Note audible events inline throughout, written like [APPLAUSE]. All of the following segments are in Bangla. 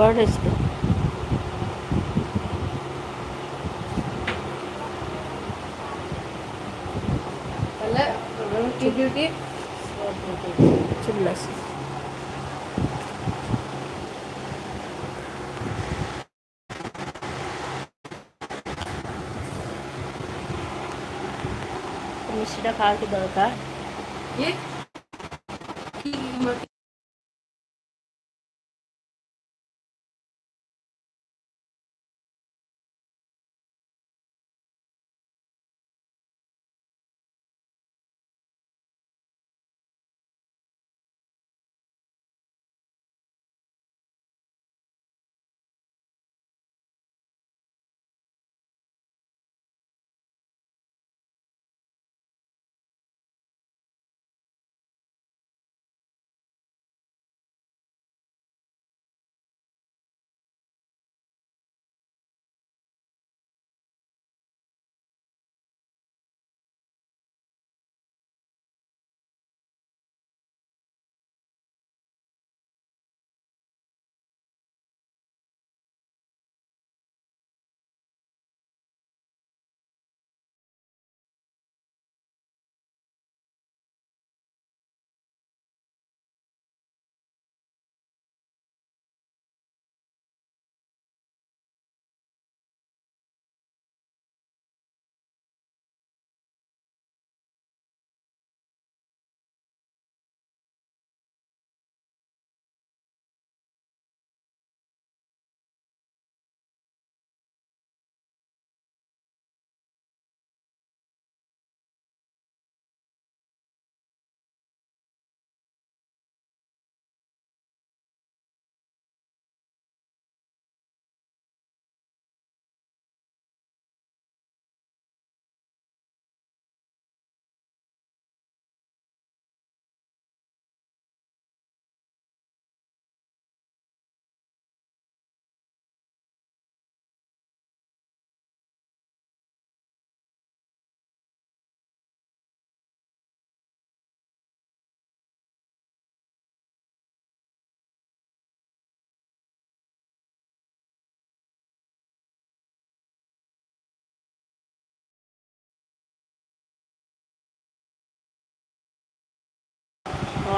রেকর্ড হয়েছে তাহলে কি ডিউটি চলে আসে মিষ্টিটা খাওয়ার কি দরকার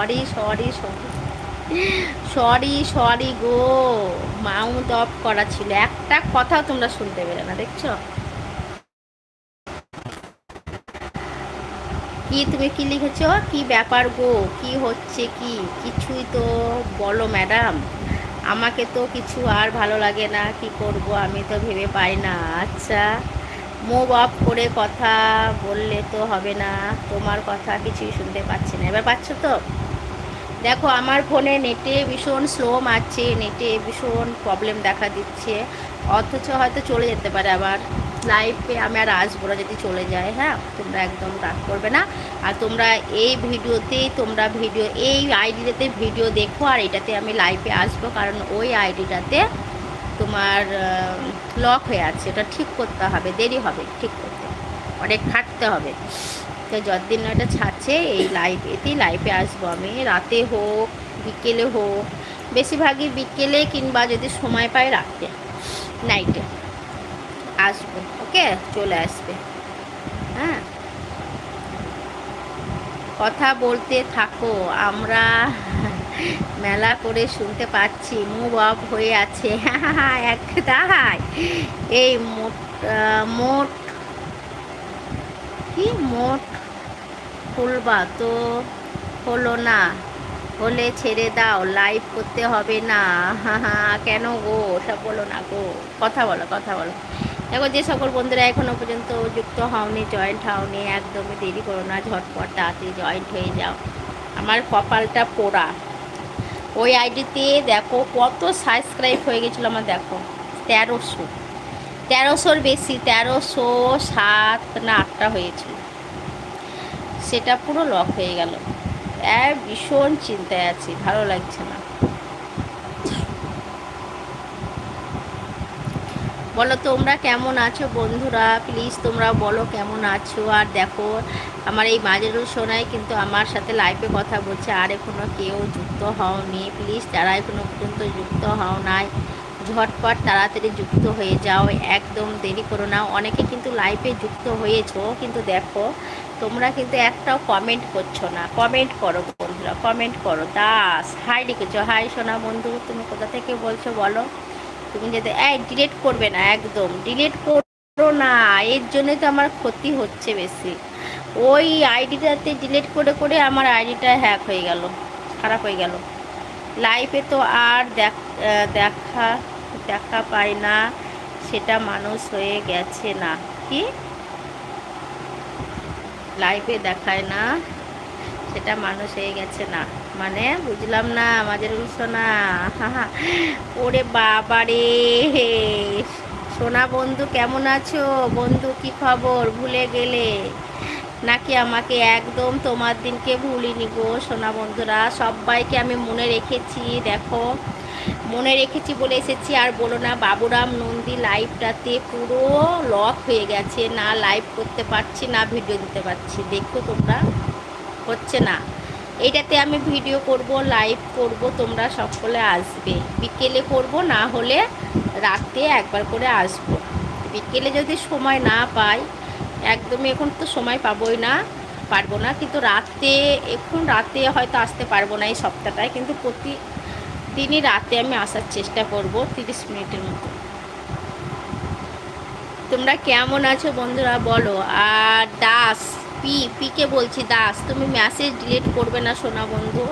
sorry sorry sorry. Sorry sorry গো, মাউন্ট অফ করা ছিল। একটা কথা তোমরা শুনতে পেলে না, দেখছ? কি তুমি কি লিখেছো? কি ব্যাপার গো? কি হচ্ছে কি? কিছুই তো বলো, ম্যাডাম। আমাকে তো কিছু আর ভালো লাগে না। কি করব? আমি তো ভেবে পাই না। আচ্ছা মুভ অফ করে কথা বললে তো হবে না। তোমার কথা কিছুই শুনতে পাচ্ছি না। এবার পাচ্ছ তো? দেখো, আমার ফোনে নেটে ভীষণ স্লো মারছে, নেটে ভীষণ প্রবলেম দেখা দিচ্ছে। অথচ হয়তো চলে যেতে পারে আবার। লাইভে আমি আর আসব না যদি চলে যায় হ্যাঁ? তোমরা একদম রাগ করবে না। আর তোমরা এই ভিডিওতেই, তোমরা ভিডিও, এই আইডিটাতে ভিডিও দেখো, আর এটাতে আমি লাইভে আসব। কারণ ওই আইডিটাতে তোমার লক হয়ে আছে। এটা ঠিক করতে হবে, দেরি হবে, ঠিক করতে। অনেক খাটতে হবে। তো যতদিন না এটা ছাড়ছে, এই লাইভ এতেই লাইভে আসব আমি। রাতে হোক, বিকেলে হোক, বেশিরভাগই বিকেলে কিংবা যদি সময় পাই রাতে নাইটে আসব ওকে চলে আসবে। হ্যাঁ? কথা বলতে থাকো, আমরা মেলা করে শুনতে পাচ্ছি মুভ অফ হয়ে আছে। [LAUGHS] এক তাই এই মোট মোট, কি? মোট খুলবা তো হলো না। হলে ছেড়ে দাও লাইভ করতে হবে না। [LAUGHS] কেন গো? সব বলো না গো। কথা বলো কথা বলো। দেখো, যে সকল বন্ধুরা এখনও পর্যন্ত যুক্ত হওনি জয়েন্ট হওনি, একদমই দেরি করো না, ঝটপট তাড়াতাড়ি জয়েন্ট হয়ে যাও। আমার কপালটা পোড়া। ওই আইডিতে দেখো কত সাবস্ক্রাইব হয়ে গেছিল আমার, দেখো। তেরোশো। তেরোশোর বেশি, তেরোশো সাত না আটটা হয়েছিল। সেটা পুরো লক হয়ে গেল। ভীষণ চিন্তায় আছি, ভালো লাগছে না। বলো তোমরা কেমন আছো বন্ধুরা? প্লিজ তোমরা বলো কেমন আছো? আর দেখো, আমার এই মাঝেরুল সোনাই কিন্তু আমার সাথে লাইফে কথা বলছে, আর এখনও কেউ যুক্ত হওনি। প্লিজ যারা এখনও পর্যন্ত যুক্ত হও নাই ঝটপট তাড়াতাড়ি যুক্ত হয়ে যাও, একদম দেরি করো না। অনেকে কিন্তু লাইফে যুক্ত হয়েছো, কিন্তু দেখো, তোমরা কিন্তু একটাও কমেন্ট করছ না। কমেন্ট করো বন্ধুরা কমেন্ট করো। দাস হাই লিখেছো। হাই সোনা বন্ধু, তুমি কোথা থেকে বলছো বলো? তুমি যদি, এই ডিলিট করবে না, একদম। ডিলিট করো না, এর জন্যই তো আমার ক্ষতি হচ্ছে বেশি। ওই আইডিটাতে ডিলিট করে করে আমার আইডিটা হ্যাক হয়ে গেল, খারাপ হয়ে গেল। লাইফে তো আর দেখ দেখা পায় না, সেটা মানুষ হয়ে গেছে না। কি? লাইফে দেখায় না, সেটা মানুষ হয়ে গেছে না। মানে বুঝলাম না, আমাদের উৎস না। ওরে বাবারে সোনা বন্ধু, কেমন আছো? বন্ধু, কি খবর? ভুলে গেলে। নাকি আমাকে একদম তোমার দিনকে ভুলিনি গো সোনা বন্ধুরা? সবাইকে আমি মনে রেখেছি, দেখো। মনে রেখেছি বলে এসেছি। আর বলো না, বাবুরাম, নন্দী, লাইভটাতে পুরো লক হয়ে গেছে। না লাইভ করতে পারছি, না ভিডিও দিতে পারছি। দেখো তোমরা, হচ্ছে না। এইটাতে আমি ভিডিও করব লাইভ করব, তোমরা সকলে আসবে। বিকেলে করব, না হলে রাতে একবার করে আসব। বিকেলে যদি সময় না পাই, একদমই এখন তো সময় পাবোই না, পারব না। কিন্তু রাতে, এখন রাতে হয়তো আসতে পারব না এই সপ্তাহটায়। কিন্তু প্রতি দিনই রাতে আমি আসার চেষ্টা করব তিরিশ মিনিটের মতো। তোমরা কেমন আছো বন্ধুরা বলো? আর দাস, পি, পিকে বলছি, দাস, তুমি মেসেজ ডিলিট করবে না সোনা বন্ধু।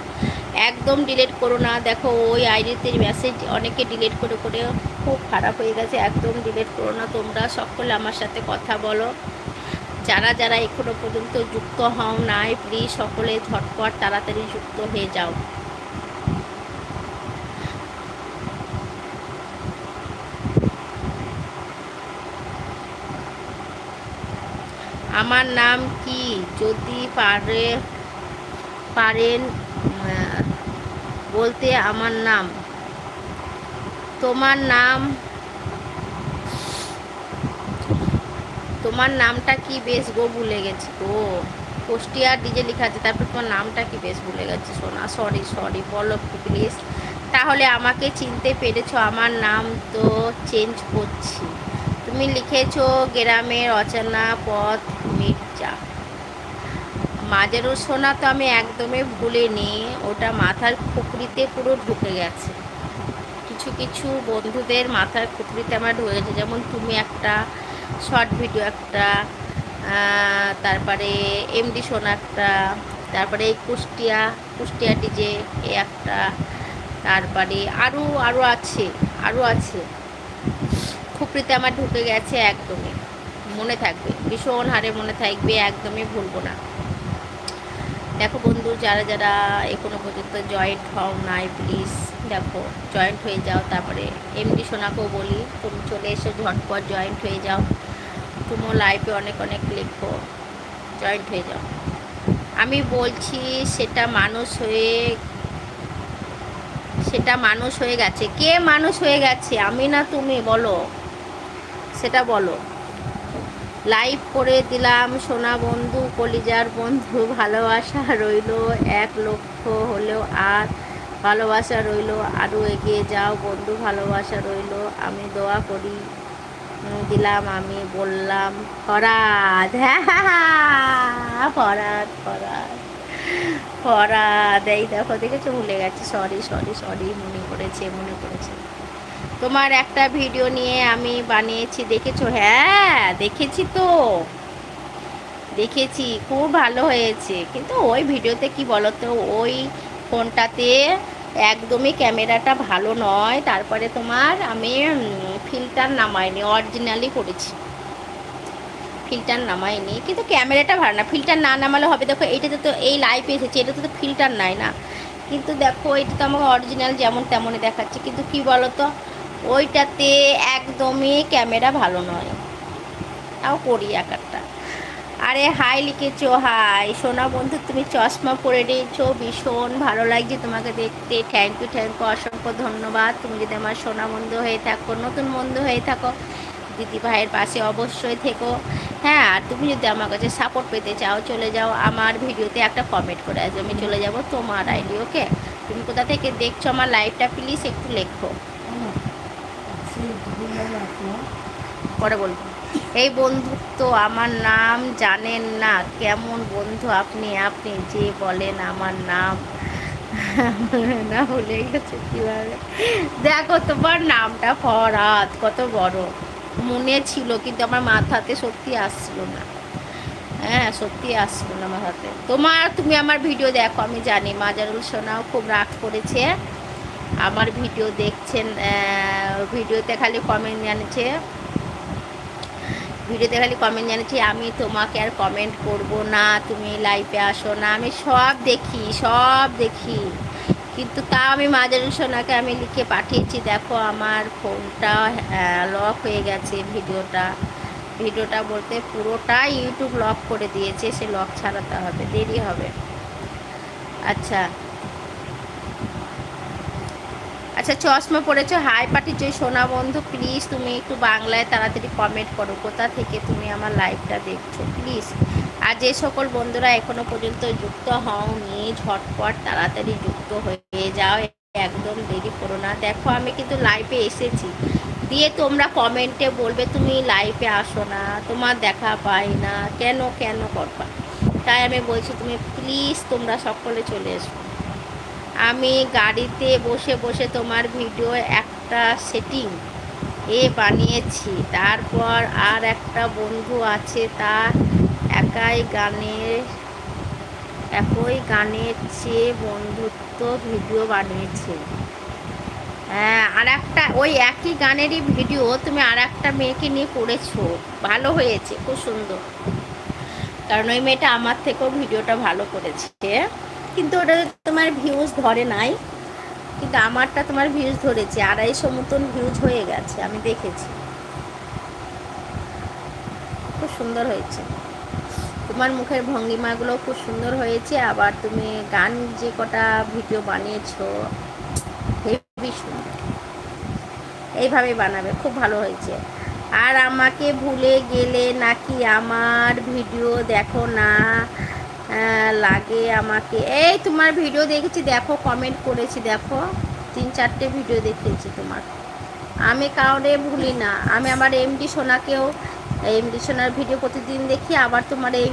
একদম ডিলিট করো না। দেখো, ওই আইডিতে মেসেজ অনেকে ডিলিট করে করে খুব খারাপ হয়ে গেছে। একদম ডিলিট করো না তোমরা। সকলে আমার সাথে কথা বলো। যারা যারা এখনও পর্যন্ত যুক্ত হও নাই প্লিজ সকলে ঝটপট তাড়াতাড়ি যুক্ত হয়ে যাও। আমার নাম কি? যদি পারে, পারেন বলতে আমার নাম। তোমার নাম? তোমার নামটা কি বেশ? গো ভুলে গেছি। গো কুষ্টিয়ার ডিজে লেখা আছে। তারপর তোমার নামটা কি বেশ? ভুলে গেছি। সোনা সরি সরি বলো প্লিজ তাহলে আমাকে চিনতে পেরেছ। আমার নাম তো চেঞ্জ করছি। তুমি লিখেছো গ্রামের অচেনা পথ মির্জা। মাঝেরও সোনা তো আমি একদমই ভুলিনি, ওটা মাথার খুপড়িতে পুরো ঢুকে গেছে। কিছু কিছু বন্ধুদের মাথার খুপড়িতে আমার ঢুকে গেছে যেমন তুমি একটা, শর্ট ভিডিও একটা তারপরে এমডি সোনা একটা, তারপরে এই কুষ্টিয়া কুষ্টিয়া ডিজে এ একটা, তারপরে আরও আরও আছে আরও আছে। খুপড়িতে আমার ঢুকে গেছে একদমই। মনে থাকবে, ভীষণ হারে মনে থাকবে, একদমই ভুলবো না। দেখো বন্ধু, যারা যারা এখনও পর্যন্ত জয়েন্ট হও নাই প্লিজ দেখো জয়েন্ট হয়ে যাও। তারপরে এমডি সোনাকেও বলি, তুমি চলে এসো, ঝটপট জয়েন্ট হয়ে যাও। তুমিও লাইফে অনেক অনেক লিখো জয়েন্ট হয়ে যাও। আমি বলছি, সেটা মানুষ হয়ে, সেটা মানুষ হয়ে গেছে। কে মানুষ হয়ে গেছে? আমি না তুমি, বলো। সেটা বলো। লাইভ করে দিলাম সোনা বন্ধু, কলিজার বন্ধু, ভালোবাসা রইল এক লক্ষ হলেও আর, ভালোবাসা রইল আরও এগিয়ে যাও বন্ধু, ভালোবাসা রইল, আমি দোয়া করি দিলাম আমি বললাম, ফরাদ হ্যাঁ ফরাদ ফরাদ ফরাদ, এই দেখো, দেখেছ, ভুলে গেছে সরি সরি সরি মনে পড়েছে মনে পড়েছে। তোমার একটা ভিডিও নিয়ে আমি বানিয়েছি, দেখেছ? হ্যাঁ দেখেছি তো। দেখেছি, খুব ভালো হয়েছে। কিন্তু ওই ভিডিওতে কি বলতো, ওই ফোনটাতে একদমই ক্যামেরাটা ভালো নয়। তারপরে তোমার আমি ফিল্টার নামাইনি, অরিজিনালি করেছি। ফিল্টার নামাইনি, কিন্তু ক্যামেরাটা ভালো না। ফিল্টার না নামালে হবে, দেখো এইটাতে তো এই লাইভ এসেছে, এটাতে তো ফিল্টার নাই না। কিন্তু দেখো, এটা তো আমাকে অরিজিনাল যেমন তেমনই দেখাচ্ছে। কিন্তু কি বলতো ওইটাতে একদমই ক্যামেরা ভালো নয়। তাও করি একটা। আরে হাই লিখেছো, হাই। সোনা বন্ধু, তুমি চশমা পরে নিয়েছো ভীষণ ভালো লাগছে তোমাকে দেখতে। থ্যাংক ইউ থ্যাংক ইউ অসংখ্য ধন্যবাদ। তুমি যদি আমার সোনা বন্ধু হয়ে থাকো, নতুন বন্ধু হয়ে থাকো, দিদি ভাইয়ের পাশে অবশ্যই থেকো। হ্যাঁ আর তুমি যদি আমার কাছে সাপোর্ট পেতে চাও, চলে যাও আমার ভিডিওতে একটা কমেন্ট করে আসবে। আমি চলে যাব তোমার আইডি ওকে তুমি কোথা থেকে দেখছ আমার লাইভটা প্লিজ একটু লেখো। পরে বলব। এই বন্ধুত্ব আমার নাম জানেন না, কেমন বন্ধু আপনি? আপনি যে বলেন আমার নাম। না ভুলে গেছে কীভাবে? দেখো, তোমার নামটা ফরাত কত বড়। মনে ছিল, কিন্তু আমার মাথাতে সত্যি আসছিল না। হ্যাঁ সত্যি আসছিল না আমার হাতে তোমার, তুমি আমার ভিডিও দেখো, আমি জানি। মাজারুল সোনাও খুব রাগ করেছে। আমার ভিডিও দেখছেন ভিডিওতে খালি কমেন্ট জানিয়েছে ভিডিওতে খালি কমেন্ট জানিয়েছি আমি তোমাকে আর কমেন্ট করব না, তুমি লাইভে আসো না। আমি সব দেখি সব দেখি। কিন্তু তাও আমি মাজারুল সোনাকে আমি লিখে পাঠিয়েছি, দেখো আমার ফোনটা লক হয়ে গেছে ভিডিওটা। ভিডিওটা বলতে পুরোটা ইউটিউব লক করে দিয়েছে, সে লক ছাড়াতে হবে, দেরি হবে। আচ্ছা। আচ্ছা চশমা পড়েছো হাই পাঠিয়েছো সোনা বন্ধু প্লিজ তুমি একটু বাংলায় তাড়াতাড়ি কমেন্ট করো। কোথা থেকে তুমি আমার লাইভটা দেখছ? প্লিজ আর যে সকল বন্ধুরা এখনও পর্যন্ত যুক্ত হওনি, ঝটপট তাড়াতাড়ি যুক্ত হয়ে যাও, একদম দেরি করো না। দেখো, আমি কিন্তু লাইভে এসেছি। দিয়ে তোমরা কমেন্টে বলবে, তুমি লাইভে আসো না, তোমার দেখা পাই না। কেন কেন করবা তাই আমি বলছি, তুমি প্লিজ তোমরা সকলে চলে এসো। আমি গাড়িতে বসে বসে তোমার ভিডিও একটা সেটিং এ বানিয়েছি। তারপর আর একটা বন্ধু আছে, তা একাই গানের, একই গানের চেয়ে বন্ধুত্ব ভিডিও বানিয়েছে। হ্যাঁ আর একটা ওই একই গানেরই ভিডিও তুমি আর একটা মেয়েকে নিয়ে করেছ। ভালো হয়েছে, খুব সুন্দর। কারণ ওই মেয়েটা আমার থেকেও ভিডিওটা ভালো করেছে। কিন্তু ওটা তোমার ভিউজ ধরে নাই। কিন্তু আমারটা তোমার ভিউজ ধরেছে, আড়াইশো মতন ভিউজ হয়ে গেছে, আমি দেখেছি। খুব সুন্দর হয়েছে। তোমার মুখের ভঙ্গিমাগুলো খুব সুন্দর হয়েছে, আবার তুমি গান যে কটা ভিডিও বানিয়েছো হেভি সুন্দর। এইভাবে বানাবে, খুব ভালো হয়েছে। আর আমাকে ভুলে গেলে নাকি আমার ভিডিও দেখো না। লাগে আমাকে। এই তোমার ভিডিও দেখেছি, দেখো কমেন্ট করেছি, দেখো। তিন, চারটে ভিডিও দেখেছি তোমার। আমি কাউরে ভুলি না। আমি আমার এমডি সোনাকেও এমডি সোনার ভিডিও প্রতিদিন দেখি, আবার তোমার এই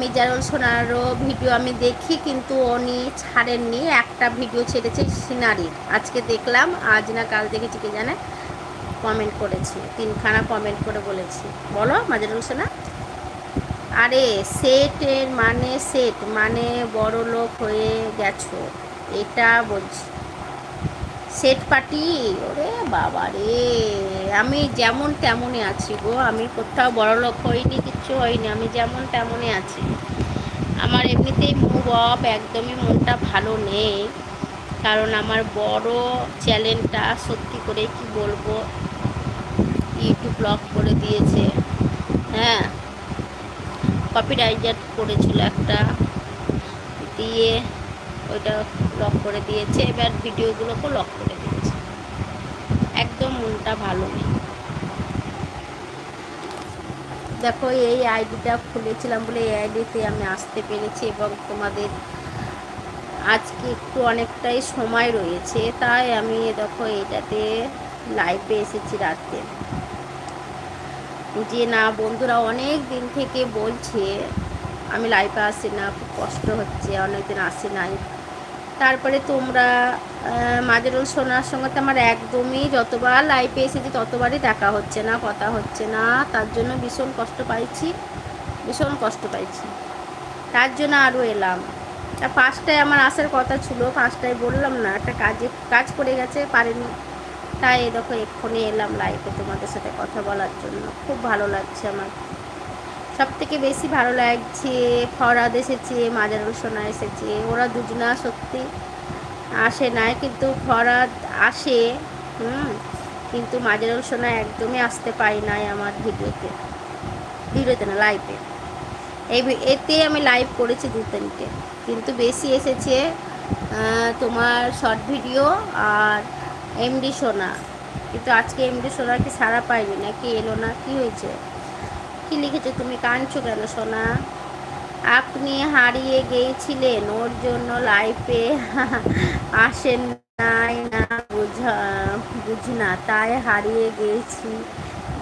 মিজারুল সোনারও ভিডিও আমি দেখি, কিন্তু উনি ছাড়েননি। একটা ভিডিও ছেড়েছে সিনারির আজকে দেখলাম, আজ না কাল দেখেছি, কি জানে? কমেন্ট করেছি। তিনখানা কমেন্ট করে বলেছি। বলো মাজারুল সোনা? আরে সেটের মানে সেট মানে বড় লোক হয়ে গেছো। এটা বলছি। সেট পার্টি ওরে বাবা রে। আমি যেমন তেমনই আছি গো। আমি কোথাও বড় লোক হইনি, কিচ্ছু হয়নি আমি যেমন তেমনই আছি। আমার এমনিতেই মুভ অফ একদমই মনটা ভালো নেই। কারণ আমার বড় চ্যানেলটা সত্যি করে কি বলব? ইউটিউব ব্লক করে দিয়েছে। হ্যাঁ কপিরাইজার করেছিল একটা দিয়ে ওইটা লক করে দিয়েছে। এবার ভিডিওগুলোকেও লক করে দিয়েছে। একদম মনটা ভালো নেই। দেখো, এই আইডিটা খুলেছিলাম বলে এই আইডিতে আমি আসতে পেরেছি এবং তোমাদের আজকে একটু অনেকটাই সময় রয়েছে। তাই আমি, দেখো, এটাতে লাইভে এসেছি রাতে যে না, বন্ধুরা অনেক দিন থেকে বলছে, আমি লাইফে আসি না, খুব কষ্ট হচ্ছে অনেক দিন আসি নাই। তারপরে তোমরা মাজারুল সোনার সঙ্গে তো আমার একদমই যতবার লাইফে এসেছি, ততবারই দেখা হচ্ছে না, কথা হচ্ছে না। তার জন্য ভীষণ কষ্ট পাইছি, ভীষণ কষ্ট পাইছি। তার জন্য আরও এলাম। তা পাঁচটায় আমার আসার কথা ছিল পাঁচটায় বললাম না, একটা কাজে, কাজ পড়ে গেছে, পারিনি। তাই দেখো এক্ষুনি এলাম লাইভে তোমাদের সাথে কথা বলার জন্য। খুব ভালো লাগছে আমার। সব থেকে বেশি ভালো লাগছে ফরাদ এসেছে মাজারুল সোনা এসেছে। ওরা দুজনা সত্যি আসে না কিন্তু ফরাদ আসে, হুম, কিন্তু মাজারুল সোনা একদমই আসতে পারি নাই আমার ভিডিওতে। ভিডিওতে না লাইভে এই এতে আমি লাইভ করেছি দু তিনটে। কিন্তু বেশি এসেছে তোমার শর্ট ভিডিও আর এমডি সোনা। কিন্তু আজকে এমডি সোনা কি সারা পাইনি নাকি এলো না? কি হয়েছে? কি লিখেছো? তুমি কাঁদছো কেন সোনা? আপনি হারিয়ে গিয়েছিলেন, ওর জন্য লাইফে আসেন নাই না, বুঝা বুঝি না তাই হারিয়ে গিয়েছি,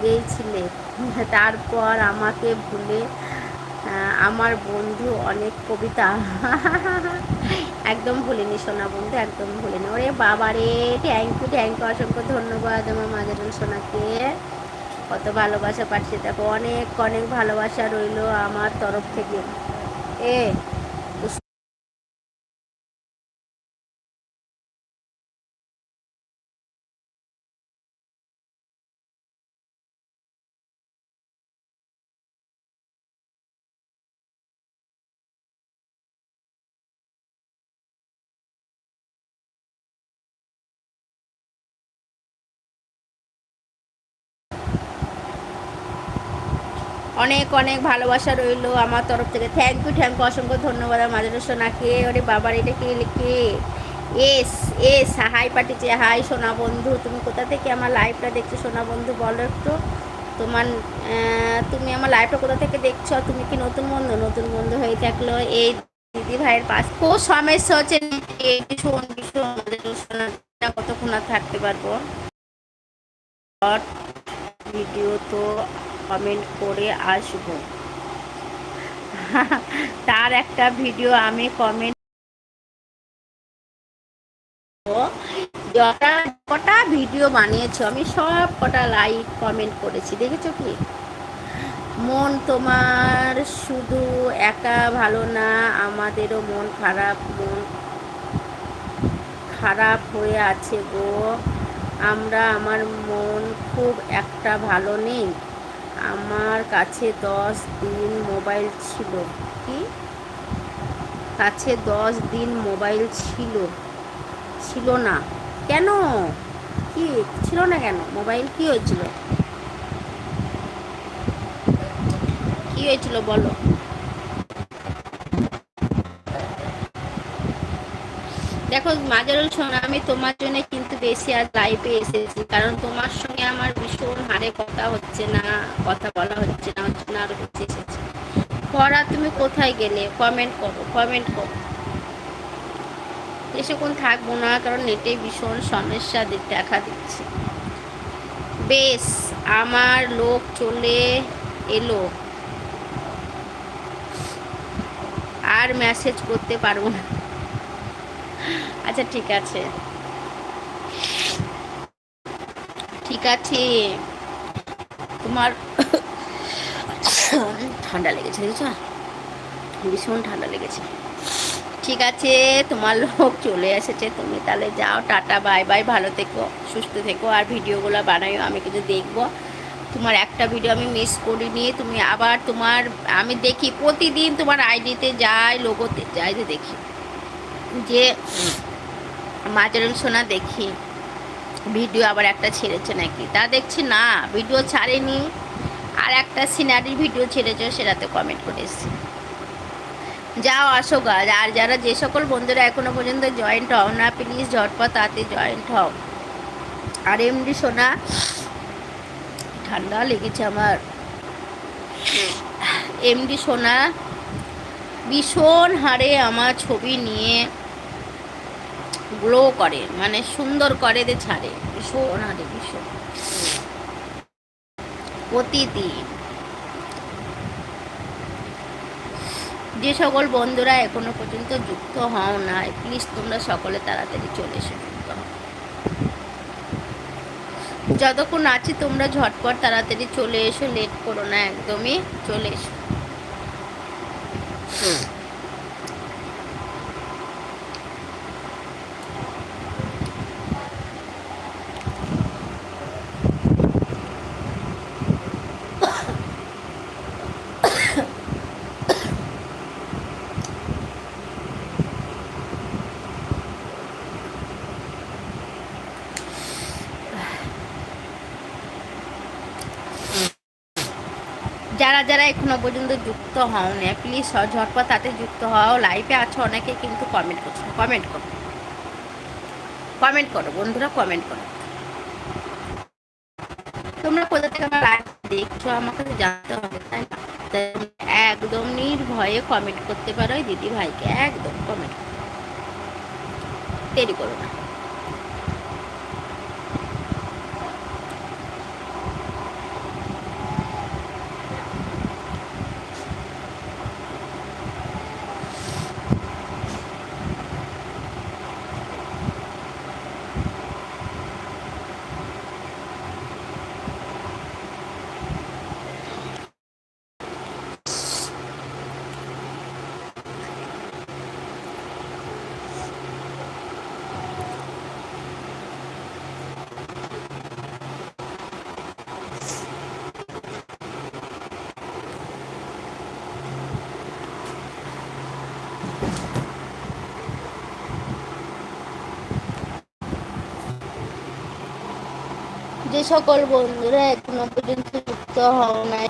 গিয়েছিলে। তারপর আমাকে ভুলে আমার বন্ধু অনেক কবিতা। একদম ভুলিনি, সোনা বন্ধু, একদম ভুলিনি। ওরে বাবা রে থ্যাংক ইউ থ্যাংক ইউ অসংখ্য ধন্যবাদ আমার মাঝের সোনাকে। কত ভালোবাসা পাঠিয়ে দেখো, অনেক অনেক ভালোবাসা রইল আমার তরফ থেকে। এ অনেক অনেক ভালোবাসা রইল আমার তরফ থেকে। থ্যাংক ইউ থ্যাংক ইউ অসংখ্য ধন্যবাদ আমার মাঝের সোনাকে। ওরে বাবার এটা কে লিখে? এস এস হাই পাঠিয়েছে হাই সোনা বন্ধু। তুমি কোথা থেকে আমার লাইভটা দেখছ সোনা বন্ধু, বলো একটু। তোমার তুমি আমার লাইভটা কোথা থেকে দেখছ? তুমি কি নতুন বন্ধু? নতুন বন্ধু হয়ে থাকল এই দিদি ভাইয়ের পাশ। খুব সমস্যা হচ্ছে ভীষণ ভীষণ। কতক্ষণ আর থাকতে পারব? ভিডিও তো কমেন্ট করে আসব। [LAUGHS] তার একটা ভিডিও আমি কমেন্ট যটা কটা ভিডিও বানিয়েছো, আমি সব কটা লাইক কমেন্ট করেছি, দেখেছ কি? মন তোমার শুধু একা ভালো না, আমাদেরও মন খারাপ মন খারাপ হয়ে আছে গো। আমরা, আমার মন খুব একটা ভালো নেই। আমার কাছে দশ দিন মোবাইল ছিল। কি? কাছে দশ দিন মোবাইল ছিল। ছিল না। কেন? কি? ছিল না কেন? মোবাইল কি হয়েছিল? কি হয়েছিল বলো। দেখো মাজারুল সোনা আমি তোমার জন্য কিন্তু বেশি আজ লাইভে এসেছি। কারণ তোমার সঙ্গে আমার ভীষণ হারে কথা হচ্ছে না, কথা বলা হচ্ছে না হচ্ছে না, আরও বেশি এসেছি। পড়া তুমি কোথায় গেলে? কমেন্ট করো কমেন্ট করো। বেশিক্ষণ থাকব না, কারণ নেটে ভীষণ সমস্যা দেখা দিচ্ছে। বেশ, আমার লোক চলে এলো। আর মেসেজ করতে পারব না। আচ্ছা ঠিক আছে। ঠিক আছে। তোমার ঠান্ডা লেগেছে, দেখেছ? ভীষণ ঠান্ডা লেগেছে। ঠিক আছে, তোমার লোক চলে এসেছে। তুমি তাহলে যাও, টাটা, বাই বাই। ভালো থেকো, সুস্থ থেকো আর ভিডিওগুলো বানাইও, আমি কিন্তু দেখব। তোমার একটা ভিডিও আমি মিস করিনি, তুমি আবার তোমার, আমি দেখি, প্রতিদিন তোমার আইডিতে যাই লোগোতে যাই দেখি। যে মাজারুল সোনা দেখি, ভিডিও আবার একটা ছেড়েছে নাকি? তা দেখছি না, ভিডিও ছাড়েনি। আর একটা সিনারির ভিডিও ছেড়েছে, সেটাতে কমেন্ট করে এসেছি যাও আসো গাছ আর যারা যে সকল বন্ধুরা এখনও পর্যন্ত জয়েন্ট হও না প্লিজ ঝটপট তাতে জয়েন্ট হও। আর এমডি সোনা, ঠান্ডা লেগেছে আমার। এমডি সোনা, ভীষণ হারে আমার ছবি নিয়ে গ্লো করে মানে সুন্দর করে দে ছাড়ে। ভীষণ হারে ভীষণ। প্রতিদিন। যে সকল বন্ধুরা এখনও পর্যন্ত যুক্ত হও না প্লিজ তোমরা সকলে তাড়াতাড়ি চলে এসো যুক্ত হও। যতক্ষণ আছি তোমরা ঝটপট তাড়াতাড়ি চলে এসো লেট করো না, একদমই চলে এসো। যারা যারা এখনও পর্যন্ত যুক্ত হও না প্লিজ ঝটপট তাতে যুক্ত হও। লাইভে আছো অনেকে, কিন্তু কমেন্ট করছ কমেন্ট করো। কমেন্ট করো, বন্ধুরা কমেন্ট করো। তোমরা কোথা থেকে আমার লাইভ দেখছ? আমাকে জানতে হবে, তাই না? একদম নির্ভয়ে কমেন্ট করতে পারো দিদি ভাইকে একদম কমেন্ট দেরি করো না। যে সকল বন্ধুরা এখনও পর্যন্ত যুক্ত হও নাই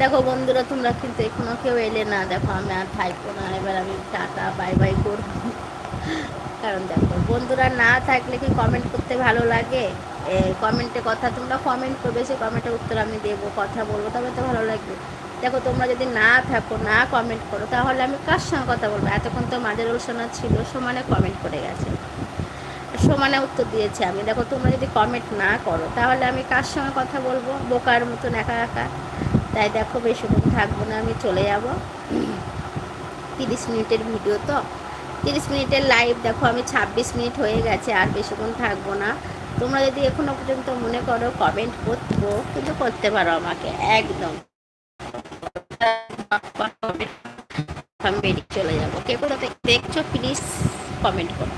দেখো বন্ধুরা, তোমরা কিন্তু এখনও কেউ এলে না। দেখো, আমি আর থাকব না। এবার আমি টাটা, বাই বাই করব। কারণ দেখো, বন্ধুরা না থাকলে কি কমেন্ট করতে ভালো লাগে? কমেন্টে কথা তোমরা কমেন্ট করবে, সেই কমেন্টের উত্তর আমি দেবো, কথা বলব, তবে তো ভালো লাগবে। দেখো, তোমরা যদি না থাকো, না কমেন্ট করো, তাহলে আমি কার সঙ্গে কথা বলব? এতক্ষণ তো মাঝের সোনা ছিল, সমানে কমেন্ট করে গেছে। সমানে উত্তর দিয়েছে আমি। দেখো, তোমরা যদি কমেন্ট না করো, তাহলে আমি কার সঙ্গে কথা বলব? বোকার মতন একা একা। তাই দেখো, বেশিক্ষণ থাকব না, আমি চলে যাব। তিরিশ মিনিটের ভিডিও তো। তিরিশ মিনিটের লাইভ দেখো, আমি ছাব্বিশ মিনিট হয়ে গেছে, আর বেশিক্ষণ থাকব না। তোমরা যদি এখনও পর্যন্ত মনে করো কমেন্ট করব, কিন্তু করতে পারো আমাকে, একদম। আমি বেরিয়ে চলে যাব। কে কোথা থেকে দেখছ প্লিজ কমেন্ট করো।